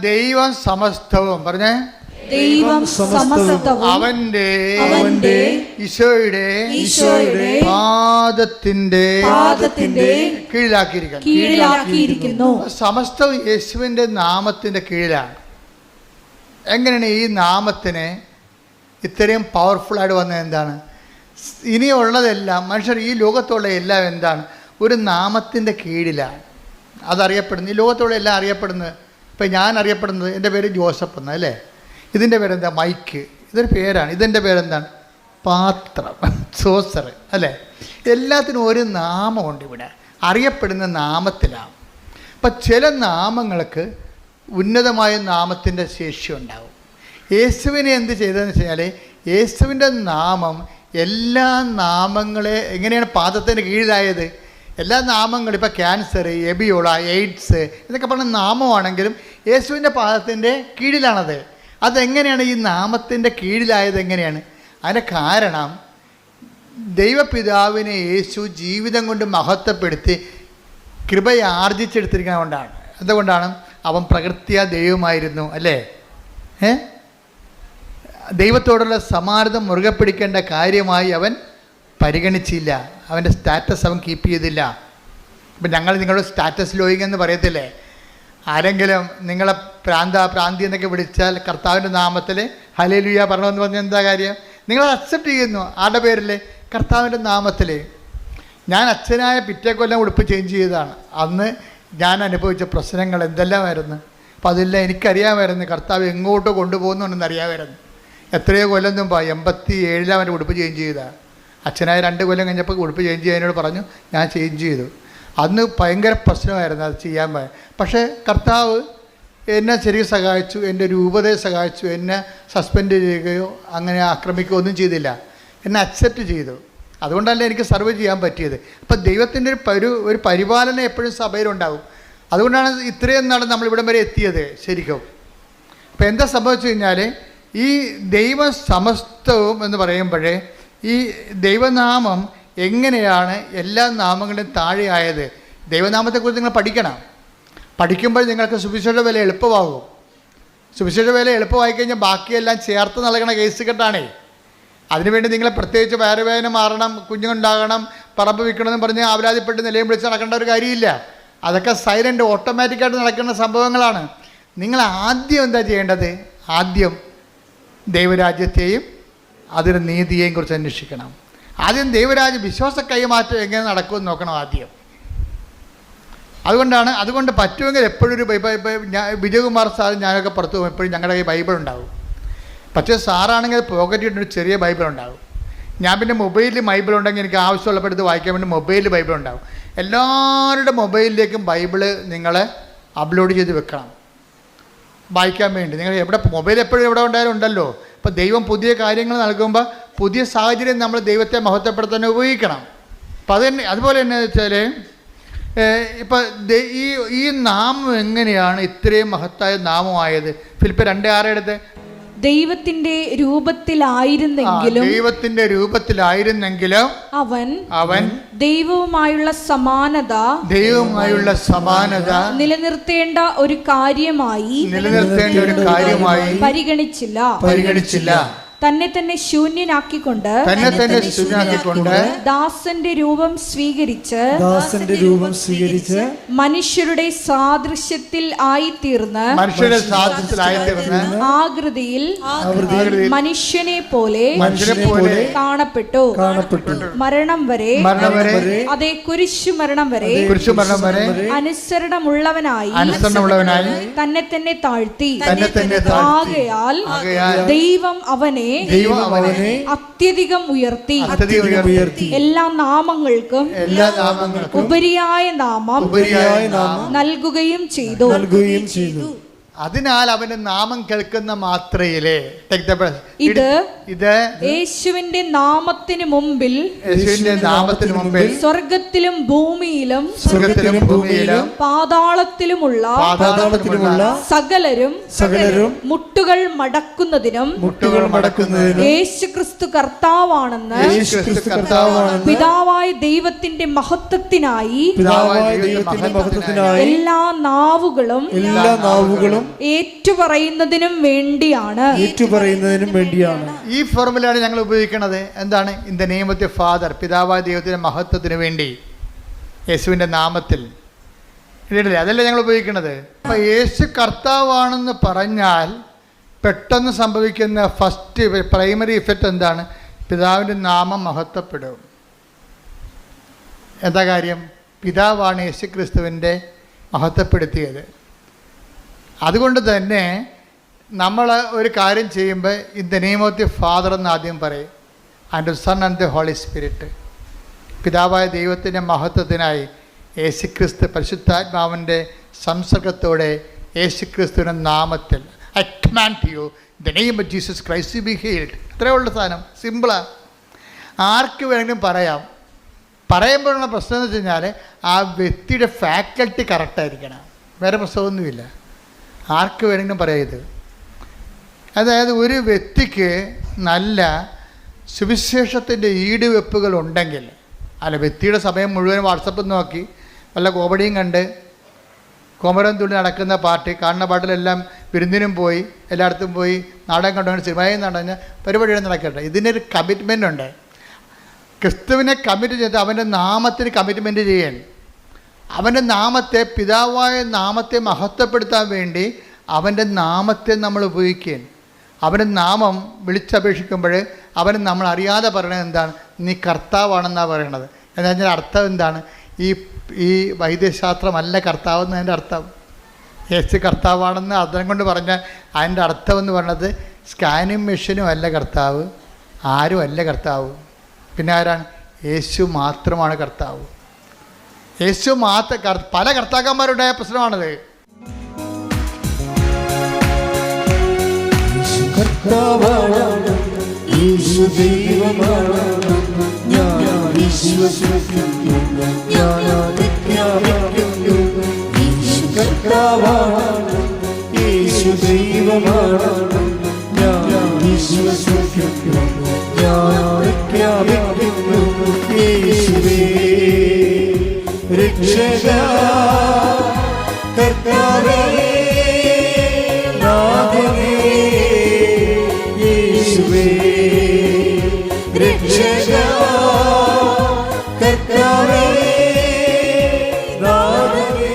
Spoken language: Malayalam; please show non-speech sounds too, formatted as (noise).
ദൈവം സമസ്തവും. പറഞ്ഞേ? ദൈവം സമസ്തവും. അവന്റെ അവന്റെ ഈശോയുടെ ഈശോയുടെ പാദത്തിന്റെ പാദത്തിന്റെ കീഴിലാക്കിയിരിക്കുന്നു. കീഴിലാക്കിയിരിക്കുന്നു. സമസ്തവും യേശുവിന്റെ നാമത്തിന്റെ കീഴിലാണ്. എങ്ങനെയാണ് ഈ നാമത്തിന് ഇത്രയും പവർഫുള്ളായിട്ട് വന്നത് എന്താണ്? ഇനിയുള്ളതെല്ലാം മനുഷ്യർ ഈ ലോകത്തുള്ള എല്ലാം എന്താണ്? ഒരു നാമത്തിന്റെ കീഴിലാണ്. അതറിയപ്പെടുന്നു. ഈ ലോകത്തുള്ള എല്ലാം അറിയപ്പെടുന്നത് ഇപ്പം ഞാൻ അറിയപ്പെടുന്നത് എന്റെ പേര് ജോസഫ് എന്ന് അല്ലേ? ഇതിന്റെ പേരെന്താ? മൈക്ക്. ഇതൊരു പേരാണ്. ഇതിന്റെ പേരെന്താണ്? പാത്രം. (laughs) സോസർ അല്ലേ? എല്ലാത്തിനും ഒരു നാമമുണ്ട് ഇവിടെ. അറിയപ്പെടുന്ന നാമത്തിലാണ്. അപ്പം ചില നാമങ്ങൾക്ക് ഉന്നതമായ നാമത്തിന്റെ ശേഷി ഉണ്ടാവും. യേശുവിനെ എന്ത് ചെയ്തതെന്ന് വെച്ചാൽ യേശുവിന്റെ നാമം എല്ലാ നാമങ്ങളെ എങ്ങനെയാണ് പാദത്തിന് കീഴിലായത്? എല്ലാ നാമങ്ങളും ഇപ്പോൾ ക്യാൻസർ എബിയോള എയ്ഡ്സ് ഇതൊക്കെ പറഞ്ഞ നാമമാണെങ്കിലും യേശുവിന്റെ പാദത്തിന്റെ കീഴിലാണത്. അതെങ്ങനെയാണ് ഈ നാമത്തിന്റെ കീഴിലായത് എങ്ങനെയാണ്? അതിന്റെ കാരണം ദൈവപിതാവിനെ യേശു ജീവിതം കൊണ്ട് മഹത്വപ്പെടുത്തി കൃപയെ ആർജിച്ചെടുത്തിരിക്കുന്നത് കൊണ്ടാണ്. എന്തുകൊണ്ടാണ്? അവൻ പ്രകൃത്യ ദൈവമായിരുന്നു അല്ലേ? ഏ? ദൈവത്തോടുള്ള സമാനതം മുറുകെ പിടിക്കേണ്ട കാര്യമായി അവൻ പരിഗണിച്ചില്ല. അവന്റെ സ്റ്റാറ്റസ് അവൻ കീപ്പ് ചെയ്തില്ല. ഇപ്പം ഞങ്ങൾ നിങ്ങളുടെ സ്റ്റാറ്റസ് ലോയിങ് എന്ന് പറയത്തില്ലേ? ആരെങ്കിലും നിങ്ങളെ പ്രാന്ത പ്രാന്തി എന്നൊക്കെ വിളിച്ചാൽ കർത്താവിന്റെ നാമത്തിൽ ഹലേലുയ പറഞ്ഞതെന്ന് പറഞ്ഞാൽ എന്താ കാര്യം? നിങ്ങൾ അക്സെപ്റ്റ് ചെയ്യുന്നു. ആരുടെ പേരിൽ കർത്താവിന്റെ നാമത്തിൽ ഞാൻ അച്ഛനായ പിറ്റേ കൊല്ലം ഉടുപ്പ് ചേഞ്ച് ചെയ്തതാണ്. അന്ന് ഞാൻ അനുഭവിച്ച പ്രശ്നങ്ങൾ എന്തെല്ലാമായിരുന്നു? അപ്പം അതെല്ലാം എനിക്കറിയാമായിരുന്നു. കർത്താവ് എങ്ങോട്ട് കൊണ്ടുപോകുന്നുണ്ടെന്ന് അറിയാമായിരുന്നു. എത്രയോ കൊല്ലം മുമ്പ് എൺപത്തി ഏഴിലാണ് അവന്റെ ഉടുപ്പ് ചേഞ്ച് ചെയ്തതാണ്. അച്ഛനായ രണ്ട് കൊല്ലം കഴിഞ്ഞപ്പോൾ ഉടുപ്പ് ചേഞ്ച് ചെയ്യാനോട് പറഞ്ഞു ഞാൻ ചേഞ്ച് ചെയ്തു. അന്ന് ഭയങ്കര പ്രശ്നമായിരുന്നു അത് ചെയ്യാൻ പക്ഷേ കർത്താവ് എന്നെ ശരിക്കും സഹായിച്ചു എന്റെ രൂപതയെ സഹായിച്ചു എന്നെ സസ്പെൻഡ് ചെയ്യുകയോ അങ്ങനെ ആക്രമിക്കുകയോ ഒന്നും ചെയ്തില്ല. എന്നെ അക്സെപ്റ്റ് ചെയ്തു. അതുകൊണ്ടല്ല എനിക്ക് സർവ് ചെയ്യാൻ പറ്റിയത്. അപ്പം ദൈവത്തിന്റെ ഒരു പരു ഒരു പരിപാലനം എപ്പോഴും സഭയിലുണ്ടാവും. അതുകൊണ്ടാണ് ഇത്രയും നാൾ നമ്മൾ ഇവിടം വരെ എത്തിയത് ശരിക്കും. അപ്പം എന്താ സംഭവിച്ചു കഴിഞ്ഞാൽ ഈ ദൈവ സമസ്തവും എന്ന് പറയുമ്പോഴേ ഈ ദൈവനാമം എങ്ങനെയാണ് എല്ലാ നാമങ്ങളുടെയും താഴെയായത്? ദൈവനാമത്തെക്കുറിച്ച് നിങ്ങൾ പഠിക്കണം. പഠിക്കുമ്പോൾ നിങ്ങൾക്ക് സുവിശേഷ വില എളുപ്പമാകും. സുവിശേഷ വില എളുപ്പമായി കഴിഞ്ഞാൽ ബാക്കിയെല്ലാം ചേർത്ത് നൽകണ കേസ് കെട്ടാണേ. അതിനുവേണ്ടി നിങ്ങൾ പ്രത്യേകിച്ച് വയറുവേദന മാറണം കുഞ്ഞുണ്ടാകണം പറമ്പ് വിൽക്കണമെന്ന് പറഞ്ഞ് ആവലാതിപ്പെട്ട് നിലയും വിളിച്ച് നടക്കേണ്ട ഒരു കാര്യമില്ല. അതൊക്കെ സൈലന്റ് ഓട്ടോമാറ്റിക്കായിട്ട് നടക്കുന്ന സംഭവങ്ങളാണ്. നിങ്ങൾ ആദ്യം എന്താ ചെയ്യേണ്ടത്? ആദ്യം ദൈവരാജ്യത്തെയും അതിന്റെ നീതിയെയും കുറിച്ച് അന്വേഷിക്കണം. ആദ്യം ദൈവരാജ്യ വിശ്വാസ കൈമാറ്റം എങ്ങനെ നടക്കുമെന്ന് നോക്കണം ആദ്യം. അതുകൊണ്ടാണ് അതുകൊണ്ട് പറ്റുമെങ്കിൽ എപ്പോഴും ഒരു വിജയകുമാർ സാർ ഞാനൊക്കെ പുറത്തു പോകും. എപ്പോഴും ഞങ്ങളുടെ കയ്യിൽ ബൈബിൾ ഉണ്ടാവും. പക്ഷേ സാറാണെങ്കിൽ പോക്കറ്റിൽ ഒരു ചെറിയ ബൈബിൾ ഉണ്ടാവും. ഞാൻ പിന്നെ മൊബൈലിൽ ബൈബിൾ ഉണ്ടെങ്കിൽ എനിക്ക് ആവശ്യമുള്ളപ്പോൾ എടുത്ത് വായിക്കാൻ വേണ്ടി മൊബൈലിൽ ബൈബിൾ ഉണ്ടാവും. എല്ലാവരുടെ മൊബൈലിലേക്കും ബൈബിൾ നിങ്ങൾ അപ്ലോഡ് ചെയ്ത് വെക്കണം. വായിക്കാൻ വേണ്ടി. നിങ്ങൾ എവിടെ മൊബൈൽ എപ്പോഴും എവിടെ ഉണ്ടായാലും ഉണ്ടല്ലോ. അപ്പോൾ ദൈവം പുതിയ കാര്യങ്ങൾ നൽകുമ്പോൾ പുതിയ സാഹചര്യം നമ്മൾ ദൈവത്തെ മഹത്വപ്പെടുത്താൻ ഉപയോഗിക്കണം. അപ്പം അത് അതുപോലെ തന്നെ വെച്ചാൽ ഇപ്പം ഈ ഈ നാമം എങ്ങനെയാണ് ഇത്രയും മഹത്തായ നാമമായത്? ഫിലിപ്പ് രണ്ട് ആറെടുത്ത് ദൈവത്തിന്റെ രൂപത്തിലായിരുന്നെങ്കിലും ദൈവത്തിന്റെ രൂപത്തിലായിരുന്നെങ്കിലും അവൻ അവൻ ദൈവവുമായുള്ള സമാനത ദൈവവുമായുള്ള സമാനത നിലനിർത്തേണ്ട ഒരു കാര്യമായി നിലനിർത്തേണ്ട ഒരു കാര്യമായി പരിഗണിച്ചില്ല. പരിഗണിച്ചില്ല. തന്നെ തന്നെ ശൂന്യനാക്കിക്കൊണ്ട് തന്നെ തന്നെ ശൂന്യനാക്കിക്കൊണ്ട് ദാസന്റെ രൂപം സ്വീകരിച്ച് ദാസന്റെ രൂപം സ്വീകരിച്ച് മനുഷ്യരുടെ സാദൃശ്യത്തിൽ ആയിത്തീർന്ന് മനുഷ്യരുടെ സാധ്യത്തിലായിത്തീർന്ന് ആകൃതിയിൽ ആകൃതിയിൽ മനുഷ്യനെ പോലെ മനുഷ്യനെ പോലെ കാണപ്പെട്ടു കാണപ്പെട്ടു മരണം വരെ മരണം വരെ അതേ കുരിശു മരണം വരെ കുരിശു മരണം വരെ അനുസരണമുള്ളവനായി അനുസരണമുള്ളവനായി തന്നെ തന്നെ താഴ്ത്തി തന്നെ തന്നെ താഴ്ത്തി. ആകയാൽ ആകയാൽ ദൈവം അവനെ ദൈവം അവനെ അത്യധികം ഉയർത്തി. അത്യധികം ഉയർത്തി. എല്ലാ നാമങ്ങൾക്കും എല്ലാ നാമങ്ങൾക്കും ഉപരിയായ നാമം ഉപരിയായ നാമം നൽകുകയും ചെയ്തു. നൽകുകയും ചെയ്തു. അതിനാൽ അവന്റെ നാമം കേൾക്കുന്ന മാത്രയിലെ ടെക് ദ. ഇത് ഇത് യേശുവിന്റെ നാമത്തിന് മുമ്പിൽ യേശുവിന്റെ നാമത്തിന് മുമ്പിൽ സ്വർഗത്തിലും ഭൂമിയിലും സ്വർഗത്തിലും ഭൂമിയിലും പാതാളത്തിലുമുള്ള പാതാളത്തിലുമുള്ള സകലരും സകലരും മുട്ടുകൾ മടക്കുന്നതിനും മുട്ടുകൾ മടക്കുന്നതിനും യേശു ക്രിസ്തു കർത്താവാണെന്ന് യേശു ക്രിസ്തു കർത്താവാണെന്ന് പിതാവായ ദൈവത്തിന്റെ മഹത്വത്തിനായി പിതാവായ ദൈവത്തിന്റെ മഹത്വത്തിനായി എല്ലാ നാവുകളും എല്ലാ നാവുകളും ഏറ്റുപറയുന്നതിനും വേണ്ടിയാണ് ഏറ്റുപറയുന്നതിനും വേണ്ടിയാണ്. ഈ ഫോർമുലയാണ് ഞങ്ങൾ ഉപയോഗിക്കുന്നത് എന്താണ്? In the name of the father പിതാവായ ദൈവത്തിന്റെ മഹത്വത്തിന് വേണ്ടി. യേശുവിന്റെ നാമത്തിൽ. ഇല്ലേ അതല്ലേ ഞങ്ങൾ ഉപയോഗിക്കുന്നത് അപ്പം യേശു കർത്താവാണെന്ന് പറഞ്ഞാൽ പെട്ടെന്ന് സംഭവിക്കുന്ന ഫസ്റ്റ് പ്രൈമറി ഇഫക്റ്റ് എന്താണ്? പിതാവിന്റെ നാമം മഹത്വപ്പെടും. എന്താ കാര്യം? പിതാവാണ് യേശു ക്രിസ്തുവിന്റെ മഹത്വപ്പെടുത്തിയത്. അതുകൊണ്ട് തന്നെ നമ്മൾ ഒരു കാര്യം ചെയ്യുമ്പോൾ in the name of the father എന്ന് ആദ്യം പറയും. And son and the holy spirit പിതാവായ ദൈവത്തിന്റെ മഹത്വത്തിനായി യേശുക്രിസ്തു പരിശുദ്ധാത്മാവിന്റെ സംസർഗത്തോടെ യേശുക്രിസ്തുവിന്റെ നാമത്തിൽ I command you the name of Jesus Christ be healed ഇത്രയേ ഉള്ള സാധനം. സിമ്പിളാണ് ആർക്ക് വേണമെങ്കിലും പറയാം. പറയുമ്പോഴുള്ള പ്രശ്നം എന്ന് വെച്ച് കഴിഞ്ഞാൽ ആ വ്യക്തിയുടെ ഫാക്കൽറ്റി കറക്റ്റായിരിക്കണം വേറെ പ്രശ്നമൊന്നുമില്ല. ആർക്ക് വേണമെങ്കിലും പറയാം ഇത് അതായത് ഒരു വ്യക്തിക്ക് നല്ല സുവിശേഷത്തിന്റെ ഈടുവെപ്പുകൾ ഉണ്ടെങ്കിൽ അല്ല വ്യക്തിയുടെ സമയം മുഴുവൻ വാട്സപ്പ് നോക്കി നല്ല കോമഡിയും കണ്ട് കോമരം തുള്ളി നടക്കുന്ന പാർട്ടി കാണുന്ന പാട്ടിലെല്ലാം വിരുന്നിനും പോയി എല്ലായിടത്തും പോയി നാടകം കണ്ടുകൊണ്ട് സിനിമയും നടഞ്ഞ പരിപാടികൾ നടക്കട്ടെ. ഇതിനൊരു കമ്മിറ്റ്മെന്റ് ഉണ്ട്. ക്രിസ്തുവിനെ കമ്മിറ്റ് ചെയ്ത് അവന്റെ നാമത്തിന് കമ്മിറ്റ്മെന്റ് ചെയ്യാൻ അവന്റെ നാമത്തെ പിതാവായ നാമത്തെ മഹത്വപ്പെടുത്താൻ വേണ്ടി അവന്റെ നാമത്തെ നമ്മൾ ഉപയോഗിക്കുകയും അവന്റെ നാമം വിളിച്ചപേക്ഷിക്കുമ്പോൾ അവന് നമ്മൾ അറിയാതെ പറയണത് എന്താണ്? നീ കർത്താവാണെന്നാണ് പറയണത്. എന്ന് പറഞ്ഞാൽ അർത്ഥം എന്താണ്? ഈ ഈ വൈദ്യശാസ്ത്രമല്ല കർത്താവ് എന്നതിന്റെ അർത്ഥം. യേശു കർത്താവാണെന്ന് അർത്ഥം കൊണ്ട് പറഞ്ഞാൽ അതിന്റെ അർത്ഥം എന്ന് പറയുന്നത് സ്കാനിങ് മെഷീനും അല്ല കർത്താവ് ആരും അല്ല കർത്താവ്. പിന്നെ ആരാണ്? യേശു മാത്രമാണ് കർത്താവ്. യേശു മാത്ര പല കർത്താക്കന്മാരുണ്ടായ പ്രശ്നമാണത്. കർത്താവാണ് യേശു ദൈവമാണ് ഞാൻ വിശ്വസിക്കുന്നു ഞാൻ പ്രഖ്യാപിക്കുന്നു യേശു കർത്താവാണ് യേശു ദൈവമാണ് ഞാൻ വിശ്വസിക്കുന്നു ഞാൻ പ്രഖ്യാപിക്കുന്നു യേശുവേ രക്ഷക